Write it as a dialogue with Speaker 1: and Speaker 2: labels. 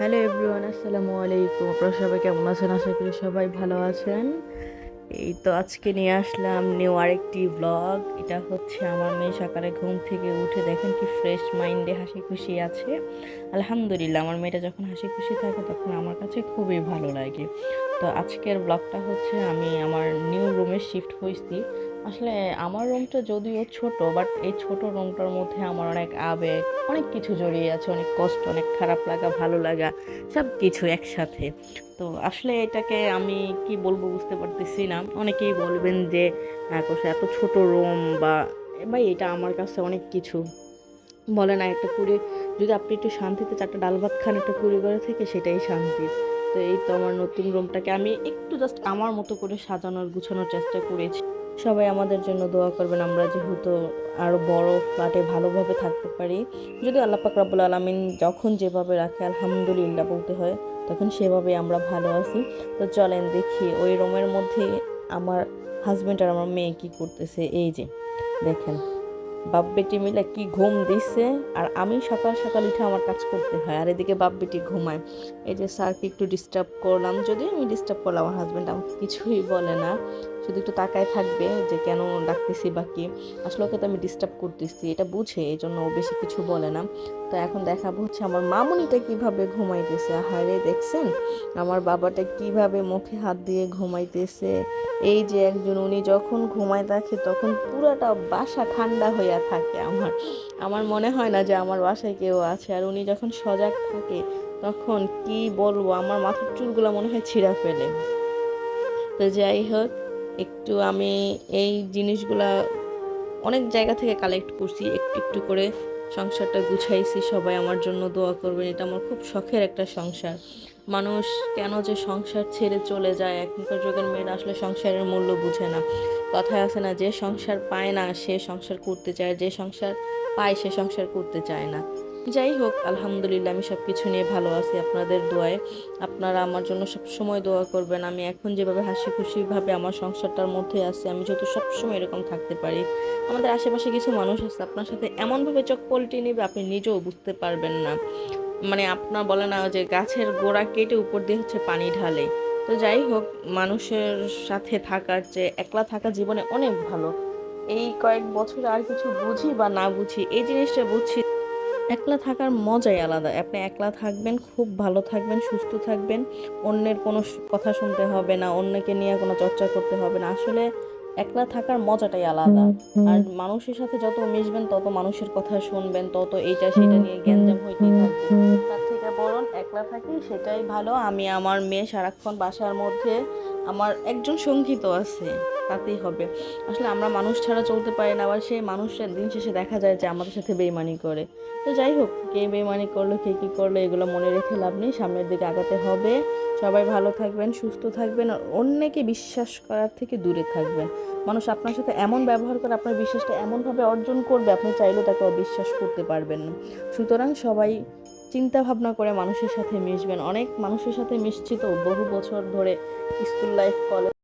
Speaker 1: Hello everyone আসসালামু আলাইকুম আপনারা সবাই কেমন আছেন? আশা করি সবাই ভালো আছেন। এই তো আজকে নিয়ে আসলাম নিউ আরেকটি ব্লগ এটা হচ্ছে আমার মেয়ে সকালে ঘুম থেকে উঠে দেখেন কি ফ্রেশ মাইন্ডে হাসি খুশি আছে। আলহামদুলিল্লাহ, আমার মেয়েটা যখন হাসি খুশি থাকে তখন আমার কাছে খুবই ভালো লাগে। তো আজকের ব্লগটা হচ্ছে আমি আমার নিউ রুমে শিফট হয়েছি। আসলে আমার রুমটা যদিও ছোট বাট এই ছোট রুমটার মধ্যে আমার অনেক আবেগ, অনেক কিছু জড়িয়ে আছে, অনেক কষ্ট, অনেক খারাপ লাগা, ভালো লাগা সব কিছু একসাথে। তো আসলে এটাকে আমি কি বলব বুঝতে পারতেছি না। অনেকেই বলবেন যে কোষে এত ছোট রুম বা, ভাই এটা আমার কাছে অনেক কিছু। বলে না একটা কুড়ি, যদি আপনি একটু শান্তিতে চারটা ডাল ভাত খান একটা কুড়ি ঘরে থেকে, সেটাই শান্তি। তো এই তো আমার নতুন রুমটাকে আমি একটু জাস্ট আমার মতো করে সাজানোর, গুছানোর চেষ্টা করেছি। সবাই আমাদের জন্য দোয়া করবেন আমরা যেহেতু আরও বড় ফ্ল্যাটে ভালোভাবে থাকতে পারি। যদি আল্লাহ পাক রাব্বুল আলমিন যখন যেভাবে রাখে, আলহামদুলিল্লাহ বলতে হয়। তখন সেভাবে আমরা ভালো আছি। তো চলেন দেখি ওই রুমের মধ্যে আমার হাজব্যান্ড আর আমার মেয়ে কি করতেছে। এই যে, দেখেন। বাপ বেটি মিলে কি ঘুম দিচ্ছে আর আমি সকাল সকাল উঠে আমার কাজ করতে হয় আর এদিকে বাপ বেটি ঘুমায়। এই যে স্যারকে একটু ডিস্টার্ব করলাম। যদি আমি ডিস্টার্ব করলাম, আমার হাজব্যান্ড আমাকে কিছুই বলে না। শুধু একটু তাকায় থাকবে যে কেন ডাকতেছি বা কি। আসলে ওকে তো আমি ডিস্টার্ব করতেছি, এটা বুঝে এই জন্য ও বেশি কিছু বলে না। তো এখন দেখাবো হচ্ছে আমার মামুনিটা কীভাবে ঘুমাইতেছে। হারে দেখছেন? আমার বাবাটা কীভাবে মুখে হাত দিয়ে ঘুমাইতেছে। এই যে একজন, উনি যখন ঘুমায় থাকে তখন পুরাটা বাসা ঠান্ডা হইয়া থাকে আমার। আমার মনে হয় না যে আমার বাসায় কেউ আছে। আর উনি যখন সজাগ থাকে তখন কি বলব, আমার মাথার চুলগুলো মনে হয় ছিঁড়া ফেলে। তো যাই হোক, একটু আমি এই জিনিসগুলা অনেক জায়গা থেকে কালেক্ট করছি। একটু একটু করে সংসারটা গুছাইছি, সবাই আমার জন্য দোয়া করবেন। এটা আমার খুব শখের একটা সংসার। মানুষ কেন যে সংসার ছেড়ে চলে যায়? এখনকার যুগের মেয়েরা আসলে সংসারের মূল্য বুঝে না। কথায় আছে না, যে সংসার পায় না, সে সংসার করতে চায়, যে সংসার পায় সে সংসার করতে চায় না। যাই হোক, আলহামদুলিল্লাহ আমি সব কিছু নিয়ে ভালো আছি আপনাদের দোয়ায়। আপনারা আমার জন্য সব সময় দোয়া করবেন। আমি এখন যেভাবে হাসি খুশিভাবে আমার সংসারটার মধ্যে আছি, আমি যত সবসময় এরকম থাকতে পারি। আমাদের আশেপাশে কিছু মানুষ আছে, আপনার সাথে এমনভাবে চোখ পল্টি নেবে আপনি নিজেও বুঝতে পারবেন না। মানে আপনার বলে না যে গাছের গোড়া কেটে উপর দিয়ে হচ্ছে পানি ঢালে। তো যাই হোক, মানুষের সাথে থাকার যে একলা থাকা জীবনে অনেক ভালো। এই কয়েক বছর আর কিছু বুঝি বা না বুঝি, এই জিনিসটা বুঝছি। একলা থাকার মজাই আলাদা। আপনি একলা থাকবেন, খুব ভালো থাকবেন, সুস্থ থাকবেন, অন্যের কোনো কথা শুনতে হবে না, অন্যকে নিয়ে কোনো চর্চা করতে হবে না। আসলে একলা থাকার মজাটাই আলাদা। আর মানুষের সাথে যত মিশবেন তত মানুষের কথা শুনবেন তত এইটা সেটা নিয়ে গ্যাঞ্জাম হইতেই থাকবে তার থেকে বরং একলা থাকি সেটাই ভালো। আমি আমার মেয়ে সারাক্ষণ বাসার মধ্যে আমার একজন সঙ্গী তো আছে তাতেই হবে। আসলে আমরা মানুষ ছাড়া চলতে পারি না আবার সেই মানুষের দিন শেষে দেখা যায় যে আমাদের সাথে বেইমানি করে। তো যাই হোক কে বেইমানি করল কে কী করল এগুলো মনে রেখে লাভ নেই সামনের দিকে আগাতে হবে। সবাই ভালো থাকবেন, সুস্থ থাকবেন অন্যকে বিশ্বাস করার থেকে দূরে থাকবেন। মানুষ আপনার সাথে এমন ব্যবহার করে আপনার বিশ্বাসটা এমনভাবে অর্জন করবে, আপনি চাইলেও তাকে অবিশ্বাস করতে পারবেন না। সুতরাং সবাই চিন্তা ভাবনা করে মানুষের সাথে মিশবেন। অনেক মানুষের সাথে মিশছি তো বহু বছর ধরে স্কুল লাইফ কলেজ